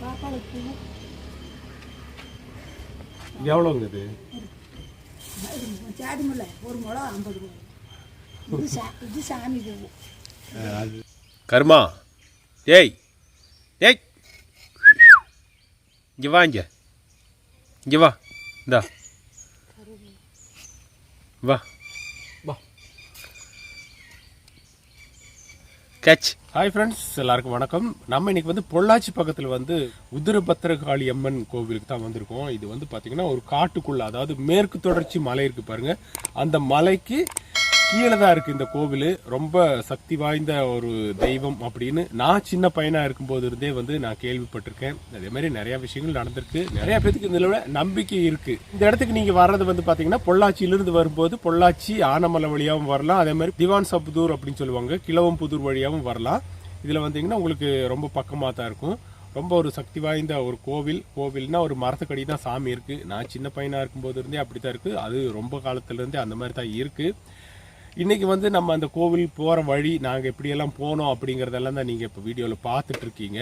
பாப்பாளுக்கு எவ்வளோங்க இது? சாதி முல்லை ஒரு முழம் ஐம்பது ரூபா இது சா இது சாமி பூ கர்மா ஏய் ஏய். இங்கே வா இங்கே. இங்கே வா இந்தா. வா. கேட்ச் ஹாய் ஃப்ரெண்ட்ஸ் எல்லாருக்கும் வணக்கம். நம்ம இன்னைக்கு வந்து பொள்ளாச்சி பக்கத்தில் வந்து உதிரபத்திரகாளி அம்மன் கோவிலுக்கு தான் வந்திருக்கோம். இது வந்து பார்த்தீங்கன்னா ஒரு காட்டுக்குள்ளே அதாவது மேற்கு தொடர்ச்சி மலை இருக்குது பாருங்கள் அந்த மலைக்கு கீழே தான் இருக்கு இந்த கோவில். ரொம்ப சக்தி வாய்ந்த ஒரு தெய்வம் அப்படின்னு நான் சின்ன பையனாக இருக்கும்போது இருந்தே வந்து நான் கேள்விப்பட்டிருக்கேன். அதே மாதிரி நிறைய விஷயங்கள் நடந்திருக்கு. நிறைய பேத்துக்கு இதில் நம்பிக்கை இருக்கு. இந்த இடத்துக்கு நீங்க வர்றது வந்து பார்த்தீங்கன்னா பொள்ளாச்சியிலிருந்து வரும்போது பொள்ளாச்சி ஆனமலை வழியாகவும் வரலாம். அதே மாதிரி திவான் சப்புதூர் அப்படின்னு சொல்லுவாங்க. கிழவம்புதூர் வழியாகவும் வரலாம். இதில் வந்தீங்கன்னா உங்களுக்கு ரொம்ப பக்கமாக தான் இருக்கும். ரொம்ப ஒரு சக்தி வாய்ந்த ஒரு கோவில். கோவில்னா ஒரு மரத்துக்கடி தான் சாமி இருக்குது நான் சின்ன பையனாக இருக்கும்போது இருந்தே அப்படி தான் இருக்குது அது ரொம்ப காலத்துலேருந்தே அந்த மாதிரி தான் இருக்குது இன்றைக்கி வந்து நம்ம அந்த கோவில் போகிற வழி நாங்கள் எப்படியெல்லாம் போனோம் அப்படிங்கிறதெல்லாம் தான் நீங்கள் இப்போ வீடியோவில் பார்த்துட்ருக்கீங்க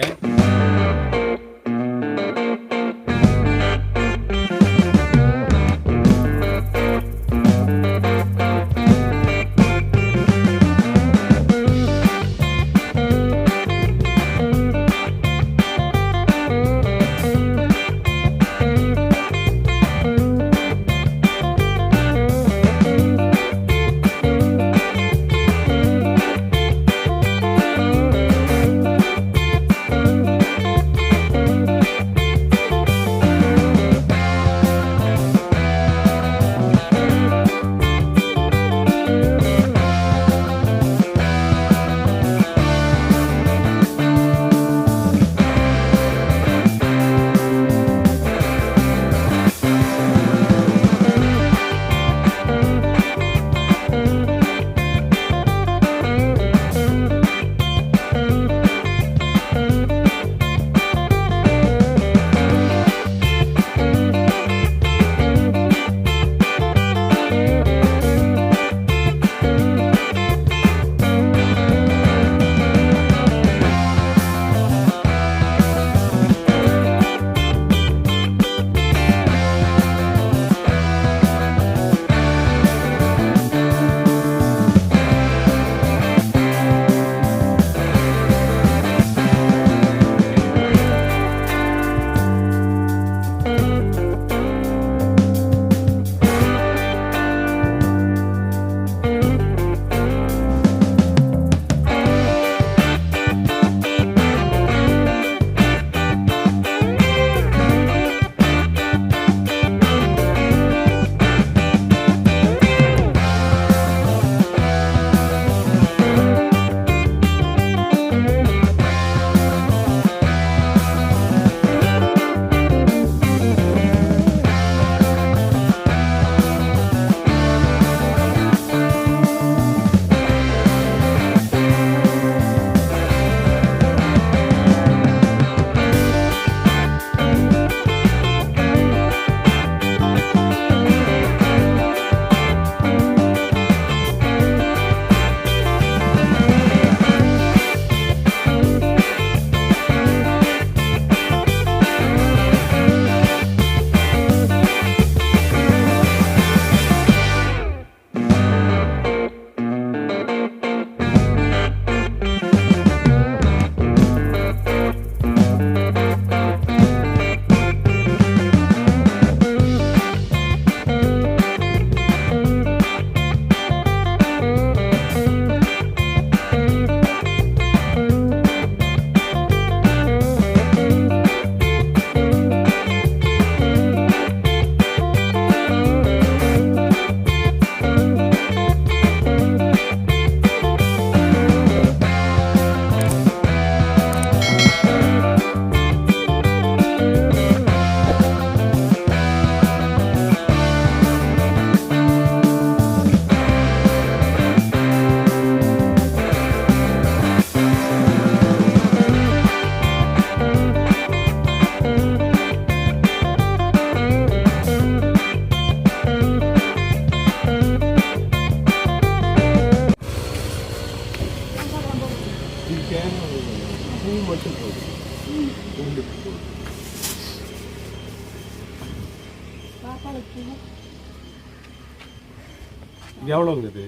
இது எவ்வளோங்க இது?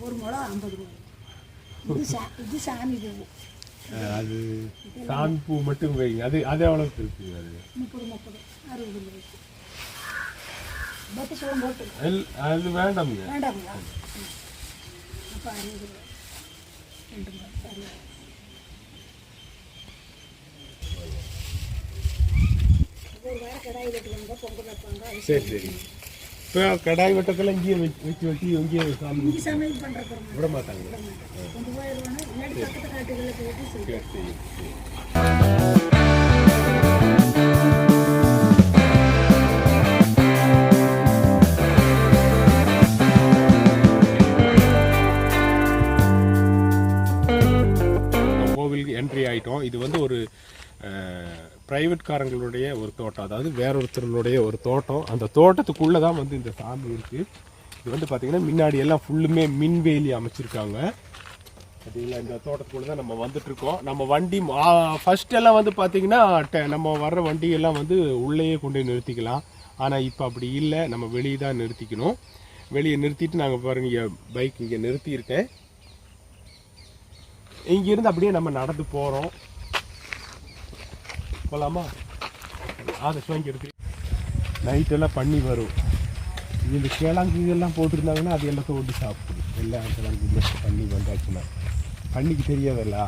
ஒரு முளம் ஐம்பது ரூபாய். இது சா இது சாமி பூ. அது சாமி பூ மட்டும் வைங்க. அது அது எவ்வளோக்கு இருக்கு அது முப்பது முப்பது அறுபது அது- வேண்டாமுங்க. வேண்டாங்களா அப்போ அறுபது ரூபாய். ரெண்டு மாதம் ஒரு வாரம் கடாய் பொங்கல் வைப்பாங்க சரி சரி. இப்போ கடாய் வட்டத்தெல்லாம் இங்கேயே வச்சு வச்சு இங்கேயே சாமி இங்கே சமையல் பண்ணுறப்ப விட மாட்டாங்க. கொண்டு போயிடுவாங்க இல்லாட்டி பக்கத்து காட்டுகளில் போயிட்டு செய்வோம் சரி சரி கோவிலுக்கு என்ட்ரி ஆயிட்டோம். இது வந்து ஒரு ப்ரைவேட்காரங்களுடைய ஒரு தோட்டம் அதாவது வேறொருத்தருடைய ஒரு தோட்டம். அந்த தோட்டத்துக்குள்ளே தான் வந்து இந்த சாமி இருக்குது இது வந்து பார்த்திங்கன்னா முன்னாடி எல்லாம் ஃபுல்லுமே மின்வேலி அமைச்சிருக்காங்க. பார்த்தீங்களா இந்த தோட்டத்துக்குள்ள தான் நம்ம வந்துட்டுருக்கோம். நம்ம வண்டி ஃபர்ஸ்ட் எல்லாம் வந்து பார்த்திங்கன்னா டெ- நம்ம வர்ற வண்டியெல்லாம் வந்து உள்ளேயே கொண்டு நிறுத்திக்கலாம். ஆனால் இப்போ அப்படி இல்லை. நம்ம வெளியே தான் நிறுத்திக்கணும். வெளியே நிறுத்திட்டு நாங்கள் பாருங்கள் இங்கே பைக் இங்கே நிறுத்தியிருக்கேன். இங்கேருந்து அப்படியே நம்ம நடந்து போகிறோம் போகலாமா அதை சுவங்கி எடுத்து நைட்டெல்லாம் பண்ணி வரும். இந்த கிழங்கு இதெல்லாம் போட்டிருந்தாங்கன்னா அது எல்லாத்தையும் ஒட்டி சாப்பிடுது எல்லா கிழங்கு மிக்ஸ் பண்ணி வந்தாச்சுன்னா. பண்ணிக்கு தெரியாதல்ல.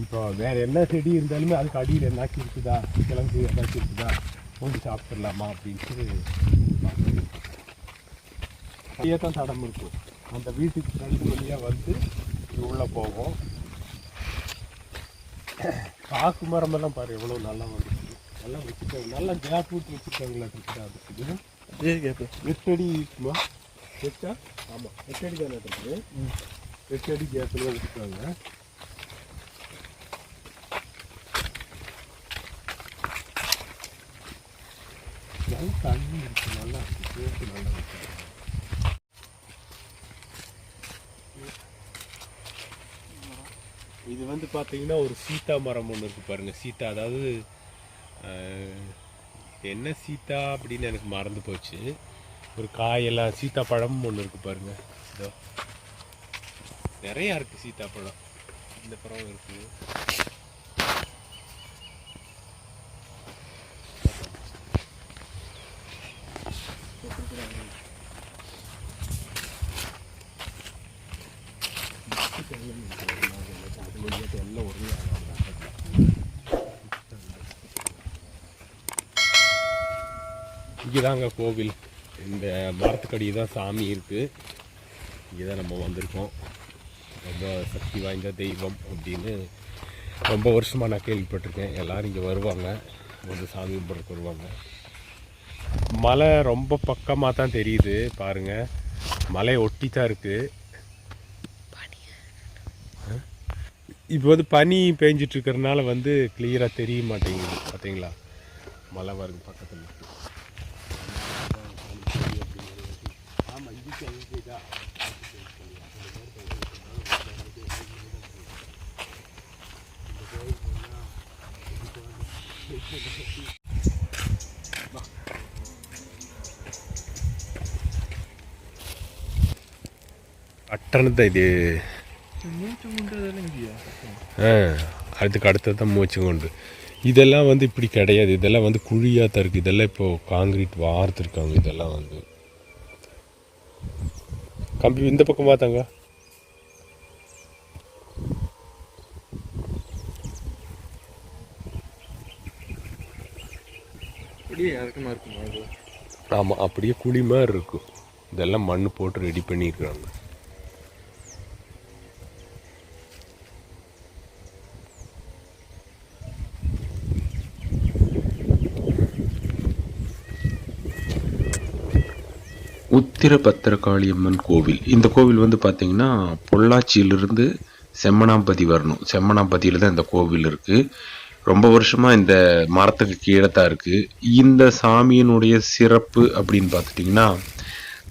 இப்போ வேறு என்ன செடி இருந்தாலுமே அதுக்கு அடியில் என்னாச்சு இருக்குதா? கிழங்கு என்னாச்சு இருக்குதா? போட்டு சாப்பிட்றலாமா அப்படின்ட்டு அப்படியே தான் தடம் இருக்கும். அந்த வீட்டுக்கு ரெண்டு வழியாக வந்து உள்ளே போவோம் பாக்கு மரமெல்லாம் பாரு எவ்வளோ நல்லா வந்துருக்கு. நல்லா வச்சுருக்காங்க நல்லா கேப் விட்டு வச்சுருக்காங்களா இருக்குது அதுக்கு. எட்டடி இருக்குமா? எட்டா? ஆமாம் எட்டடி தானே இருக்குது எட்டடி கேப்பில் வச்சுருக்காங்க நல்ல தண்ணி இருக்கு நல்லா இருக்கு. கேப்பு நல்லா இருக்கு இது வந்து பார்த்தீங்கன்னா ஒரு சீதா மரம் ஒன்று இருக்குது பாருங்கள் சீதா. அதாவது என்ன சீதா அப்படின்னு எனக்கு மறந்து போச்சு. ஒரு காயெல்லாம் சீத்தாப்பழம் ஒன்று இருக்குது பாருங்க. இதோ. நிறையா இருக்குது சீதா சீத்தாப்பழம் இந்த பழம் இருக்குது இங்கேதாங்க கோவில். இந்த மரத்துக்கடி தான் சாமி இருக்குது இங்கே தான் நம்ம வந்திருக்கோம். ரொம்ப சக்தி வாய்ந்த தெய்வம் அப்படின்னு ரொம்ப வருஷமாக நான் கேள்விப்பட்டிருக்கேன். எல்லோரும் இங்கே வருவாங்க. வந்து சாமி கும்பிட்றதுக்கு வருவாங்க. மலை ரொம்ப பக்கமாக தான் தெரியுது. பாருங்க. மலை ஒட்டி தான் இருக்குது இப்போ வந்து பனி பெஞ்சிட்ருக்கிறதுனால வந்து கிளியராக தெரிய மாட்டேங்குது. பார்த்தீங்களா மலை வருங்க பக்கத்தில். இருக்குது ஆமாம் இதுக்கு இது. ஆ அதுக்கு அடுத்தது தான் மூச்சுங்குண்டு இதெல்லாம் வந்து இப்படி கிடையாது. இதெல்லாம் வந்து குழியாக தான் இருக்குது இதெல்லாம் இப்போ காங்கிரீட் வார்த்துருக்காங்க இதெல்லாம் வந்து. கம்பி இந்த பக்கம் பார்த்தாங்க. ஆமாம் அப்படியே குழி மாதிரி இருக்கும். இதெல்லாம் மண் போட்டு ரெடி உத்திர பத்திரகாளியம்மன் கோவில். இந்த கோவில் வந்து பார்த்தீங்கன்னா பொள்ளாச்சியிலிருந்து செம்மனாம்பதி வரணும். செம்மனாம்பதியில் தான் இந்த கோவில் இருக்குது ரொம்ப வருஷமாக இந்த மரத்துக்கு கீழே தான் இருக்குது இந்த சாமியினுடைய சிறப்பு அப்படின்னு பார்த்துட்டிங்கன்னா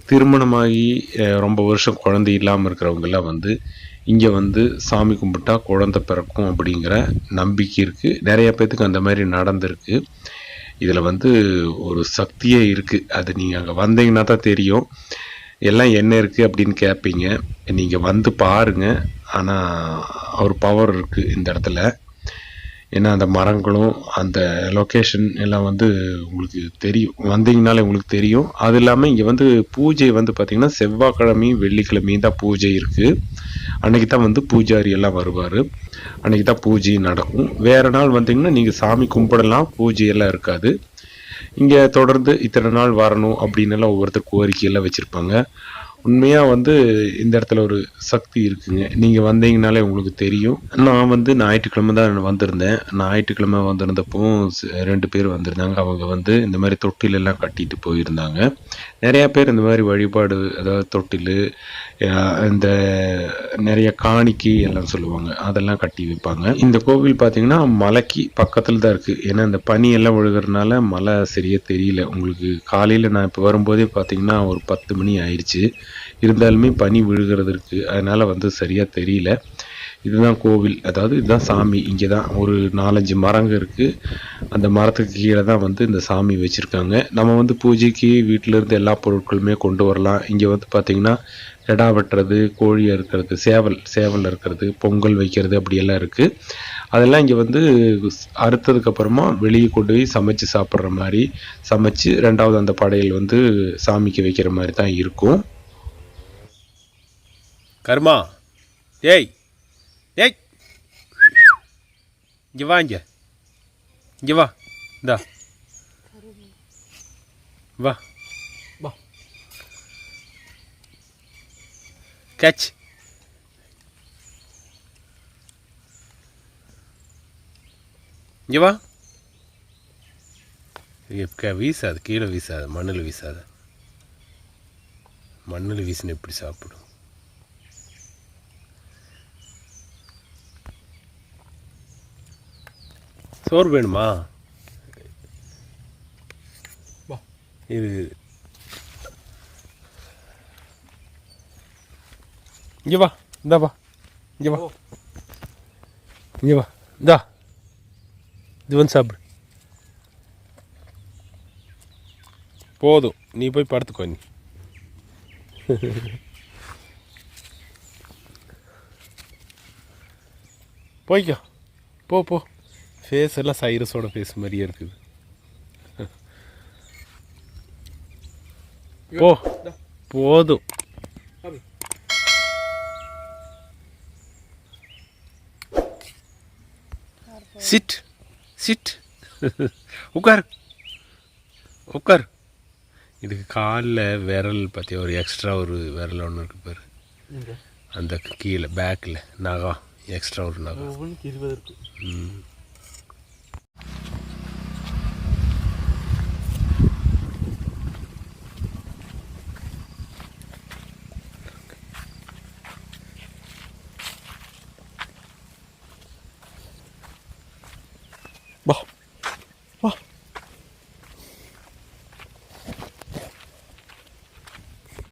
திருமணமாகி ரொம்ப வருஷம் குழந்தை இல்லாமல் இருக்கிறவங்கெல்லாம் வந்து இங்கே வந்து சாமி கும்பிட்டா குழந்தை பிறக்கும் அப்படிங்கிற நம்பிக்கை இருக்குது நிறைய பேர்த்துக்கு அந்த மாதிரி நடந்திருக்கு. இதில் வந்து ஒரு சக்தியே இருக்குது அது நீங்கள் அங்கே வந்தீங்கன்னா தான் தெரியும். எல்லாம் என்ன இருக்குது அப்படின்னு கேட்பீங்க நீங்கள் வந்து பாருங்கள் ஆனால் ஒரு பவர் இருக்குது இந்த இடத்துல. ஏன்னா அந்த மரங்களும் அந்த லொக்கேஷன் எல்லாம் வந்து உங்களுக்கு தெரியும். வந்தீங்கனாலே உங்களுக்கு தெரியும். அது இல்லாமல் இங்கே வந்து பூஜை வந்து பார்த்திங்கன்னா செவ்வாய்க்கிழமையும் வெள்ளிக்கிழமையும் தான் பூஜை இருக்குது அன்றைக்கி தான் வந்து பூஜாரி எல்லாம் வருவார். அன்னைக்கு தான் பூஜை நடக்கும். வேறு நாள் வந்தீங்கன்னா நீங்கள் சாமி கும்பிடலாம். பூஜையெல்லாம் இருக்காது. இங்கே தொடர்ந்து இத்தனை நாள் வரணும் அப்படின்னு எல்லாம் ஒவ்வொருத்தர் கோரிக்கையெல்லாம் வச்சுருப்பாங்க. உண்மையாக வந்து இந்த இடத்துல ஒரு சக்தி இருக்குங்க. நீங்கள் வந்தீங்கனாலே உங்களுக்கு தெரியும். நான் வந்து ஞாயிற்றுக்கிழமை தான் வந்திருந்தேன். ஞாயிற்றுக்கிழமை வந்திருந்தப்போ ரெண்டு பேர் வந்திருந்தாங்க. அவங்க வந்து இந்த மாதிரி தொட்டிலெல்லாம் கட்டிட்டு போயிருந்தாங்க. நிறையா பேர் இந்த மாதிரி வழிபாடு அதாவது தொட்டில் இந்த நிறைய காணிக்கை எல்லாம் சொல்லுவாங்க. அதெல்லாம் கட்டி வைப்பாங்க. இந்த கோவில் பார்த்தீங்கன்னா மலைக்கு பக்கத்தில் தான் இருக்குது ஏன்னா இந்த பனி எல்லாம் விழுகிறதுனால மலை சரியாக தெரியல. உங்களுக்கு காலையில் நான் இப்போ வரும்போதே பார்த்தீங்கன்னா ஒரு பத்து மணி ஆயிடுச்சு இருந்தாலுமே பனி விழுகிறது அதனால் வந்து சரியாக தெரியல. இதுதான் கோவில். அதாவது இதுதான் சாமி. இங்கே தான் ஒரு நாலஞ்சு மரங்கள் இருக்குது அந்த மரத்துக்கு கீழே தான் வந்து இந்த சாமி வச்சுருக்காங்க. நம்ம வந்து பூஜைக்கு வீட்டில் இருந்து எல்லா பொருட்களுமே கொண்டு வரலாம். இங்கே வந்து பார்த்திங்கன்னா கிடா வெட்டுறது கோழி அறுக்கிறது சேவல் சேவல் இருக்கிறது பொங்கல் வைக்கிறது அப்படியெல்லாம் இருக்குது அதெல்லாம் இங்கே வந்து அறுத்ததுக்கப்புறமா வெளியே கொண்டு போய் சமைச்சு சாப்பிட்ற மாதிரி சமைச்சு ரெண்டாவது அந்த படையல் வந்து சாமிக்கு வைக்கிற மாதிரி தான் இருக்கும். கர்மா. ஏய் ஏய். இங்கே வா இங்கே. இங்கே வா. இந்தா. வா. வா. கேட்ச் இங்கே வா. வீசாது கீழே வீசாது மண்ணில் வீசாது. மண்ணில் வீசின எப்படி சாப்பிடும்? சோறு வேணுமா? வா. இது இங்கே வா இந்தா வா இங்கே வா. இங்கே வா இந்தா. இது வந்து சாப்பிடு. போதும். நீ போய் படுத்துக்கோ நீ. போய்க்கோ. போ போ. ஃபேஸ் எல்லாம் சைரஸோட ஃபேஸ் மாதிரியே இருக்குது. போ போதும். சிட் சிட் உட்கார். உட்கார். இதுக்கு காலில் விரல் பற்றி ஒரு எக்ஸ்ட்ரா ஒரு விரல் ஒன்று இருக்கு பாரு. அந்த கீழே பேக்கில் நகம் எக்ஸ்ட்ரா ஒரு நகம் இருபது இருக்கு. ம்.